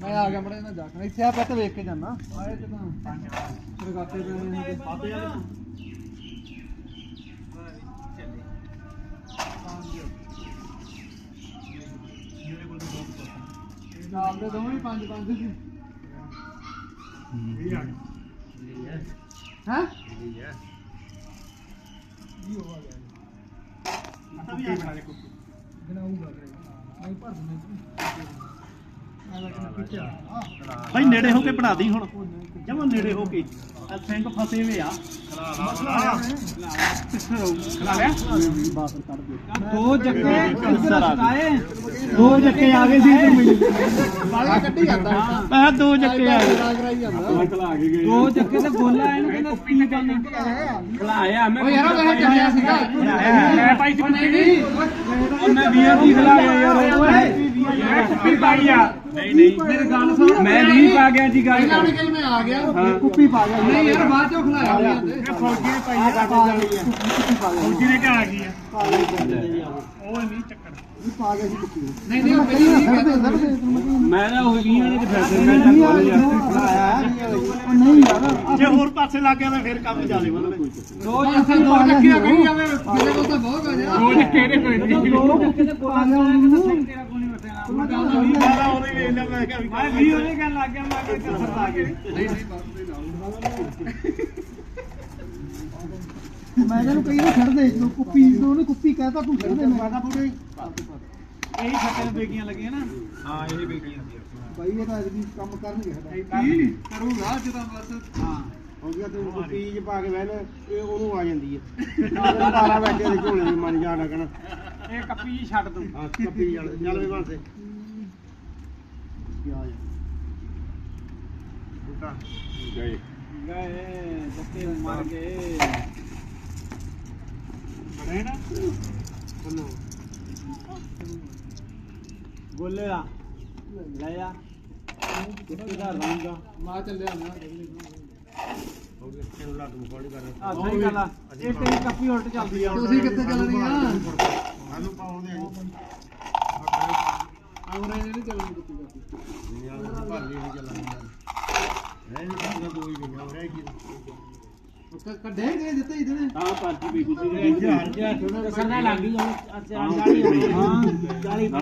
ਮੈਂ ਆ ਗਿਆ ਮੜੇ ਨਾ ਜਾ ਕੇ ਇੱਥੇ ਆ ਪੱਤ ਵੇਖ ਕੇ ਜਾਣਾ ਆਏ ਤੇ ਤਾਂ। ਰਗਾਤੇ ਪਏ ਨੇ ਪਾਤੇ ਵਾਲੇ ਨਾਲ ਦੇ ਦੋਵੇਂ ਹੀ ਪੰਜ ਪੰਜ ਸੀ। ਇਹ ਆ ਗਿਆ ਹੈ? ਅਸਾਂ ਵੀ ਆ ਬਣਾ ਦੇ ਕੁੱਤੀ ਬਣਾਉਂਗਾ ਨਹੀਂ ਭਰ ਦਿੰਦੇ ਆ ਲੱਗਣਾ ਪਿੱਛਾ ਭਾਈ ਨੇੜੇ ਹੋ ਕੇ ਬਣਾ ਦੀ ਹੁਣ। ਜਮਾ ਨੇੜੇ ਹੋ ਕੇ। ਆ ਸਿੰਘ ਫਸੇ ਵੇ ਆ। ਖਲਾ ਲਿਆ। ਬਾਸਰ ਕੱਢ ਦੇ ਦੋ ਜੱਕੇ ਇੱਧਰ ਆਏ। ਦੋ ਜੱਕੇ ਆ ਗਏ ਸੀ ਤੇ ਮੈਨੂੰ। ਬਾਲਾ ਕੱਢੀ ਜਾਂਦਾ। ਮੈਂ ਦੋ ਜੱਕੇ ਆ ਗਏ। ਕਰਾਈ ਜਾਂਦਾ। ਖਲਾ ਕੇ ਗਏ। ਦੋ ਜੱਕੇ ਤੇ ਬੋਲਾ ਇਹਨੂੰ ਕਹਿੰਦਾ ਕੀ ਗੱਲ ਖਲਾਇਆ ਮੈਂ। ਓ ਯਾਰ ਉਹ ਵੈਸੇ ਚੱਲਿਆ ਸੀਗਾ। ਮੈਂ ਨਹੀਂ ਮੈਂ ਵੀਰ ਦੀ ਖਲਾਇਆ ਯਾਰ ਓਏ ਕੁੱਪੀ ਪਾਈ ਆ ਨਹੀਂ ਨਹੀਂ। ਮੇਰੀ ਗੱਲ ਸੁਣ। ਮੈਂ ਨਹੀਂ ਪਾ ਗਿਆ ਜੀ ਗੱਲ। ਪਹਿਲਾਂ ਉਹਨੇ ਕਿਹਾ ਮੈਂ ਆ ਗਿਆ। ਕੁੱਪੀ ਪਾ ਗਿਆ। ਨਹੀਂ ਯਾਰ ਬਾਅਦ ਚੋਂ ਖਲਾਇਆ ਇਹ ਫੌਜੀ ਨੇ ਪਾਈ ਆ। ਫੌਜੀ ਨੇ ਕਿਹਾ ਆ ਗਈ ਆ। ਉਹ ਨਹੀਂ ਚੱਕਰ। ਪਾ ਗਿਆ ਸੀ ਕੁੱਪੀ। ਨਹੀਂ ਨਹੀਂ ਉਹ ਪਹਿਲੀ ਮੈਂ ਨਾ ਉਹ 20 ਵਾਲੇ ਦੇ ਫੈਸਲੇ ਉਹ ਨਹੀਂ ਯਾਰ ਜੇ ਹੋਰ ਪਾਸੇ ਲੱਗ ਗਿਆ ਤਾਂ ਫਿਰ ਕੰਮ ਚੱਲੇ ਮਤਲਬ ਦੋ ਜੱਕੇ ਦੋ ਜੱਕੇ ਕਹੀ ਜਾਵੇ ਮੇਰੇ ਕੋਲ ਤਾਂ ਬਹੁਤ ਆ। ਜਾ ਦੋ ਜੱਕੇ ਨੇ ਕੋਈ ਨਹੀਂ ਦੋ ਜੱਕੇ ਤੇ ਬੋਲਾ ਉਹਨੂੰ ਤੇਰਾ ਮੈਂ ਵੀ ਉਹਨੇ ਕਹਿਣ ਲੱਗ ਗਿਆ ਮੈਂ ਕਿਹਾ ਕਸਰ ਨਾ ਜਦੋਂ ਕੁੱਪੀ ਜਦੋਂ ਉਹਨੇ ਕੁੱਪੀ ਕਹਿਤਾ ਤੂੰ ਛੱਡ ਦੇ ਮੈਂ। ਤਾਂ ਪੂਰੇ ਇਹੀ ਛੱਟੇ ਨੂੰ ਬੇਗੀਆਂ ਲੱਗੀਆਂ ਨਾ। ਹਾਂ ਇਹ ਬੇਗੀਆਂ ਸੀ। ਬਾਈ ਇਹ ਤਾਂ ਅਜੇ ਕੰਮ ਕਰਨਗੇ ਸਾਡਾ। ਕਰੂਗਾ ਜਦੋਂ ਬਸ। ਹਾਂ। ਹੋ ਗਿਆ ਤੂੰ ਕੁੱਪੀ ਚ ਪਾ ਕੇ ਬਹਿ ਲੈ ਇਹ ਉਹਨੂੰ ਆ ਜਾਂਦੀ ਹੈ ਬਾਰਾ ਬੈਠੇ ਦੇ ਝੋਲੇ ਦੀ ਮਨ ਜਾ ਲੱਗਣਾ। ਇਹ ਕੱਪੀ ਜੀ ਛੱਡ ਦੂੰ। ਹਾਂ ਕੱਪੀ ਚੱਲ ਚੱਲ ਵੇ ਬਣ ਤੇ ਪਿਆਜ ਬੂਟਾ। ਗਏ। ਗਏ ਜੱਕੇ ਮਰ ਗਏ। ਬੜੇ ਨਾ? ਚਲੋ ਗੋਲੇ ਆ ਲੈ ਆ ਕਿੱਥੇ ਦਾ ਰੰਗ। ਆ ਮਾ ਚੱਲਿਆ ਨਾ ਹੋ ਗਿਆ ਤੈਨੂੰ ਲੱਗ ਨੂੰ ਫੋੜੀ ਕਰ ਆ ਸਹੀ ਗੱਲ ਆ। ਇਹ ਤੇਰੀ ਕੱਪੀ ਉਲਟ ਚੱਲਦੀ ਆ। ਤੁਸੀਂ ਕਿੱਥੇ ਚੱਲਣੀ ਆ ਆਲੂ ਪਾਉਂਦੇ ਆ ਆਉਰੇ ਨਹੀਂ ਚੱਲਣੀ ਕਾਪੀ ਜੀ ਆਲੂ ਦੀ ਭਾਲੀ ਨਹੀਂ ਚੱਲਣੀ ਰਹਿ ਨਹੀਂ ਸਕਦਾ ਦੋ ਹੀ ਗਈਆਂ ਰਹਿ ਗਈ ਉਹ ਕੱਢੇ ਗਏ ਦਿੱਤੇ ਇਧਰ ਹਾਂ ਪਾਰਟੀ ਬੇਗੀ ਸੀ ਹਜ਼ਾਰ ਹਜ਼ਾਰ ਲੱਗ ਗਈ ਹੁਣ 40 ਹਾਂ 40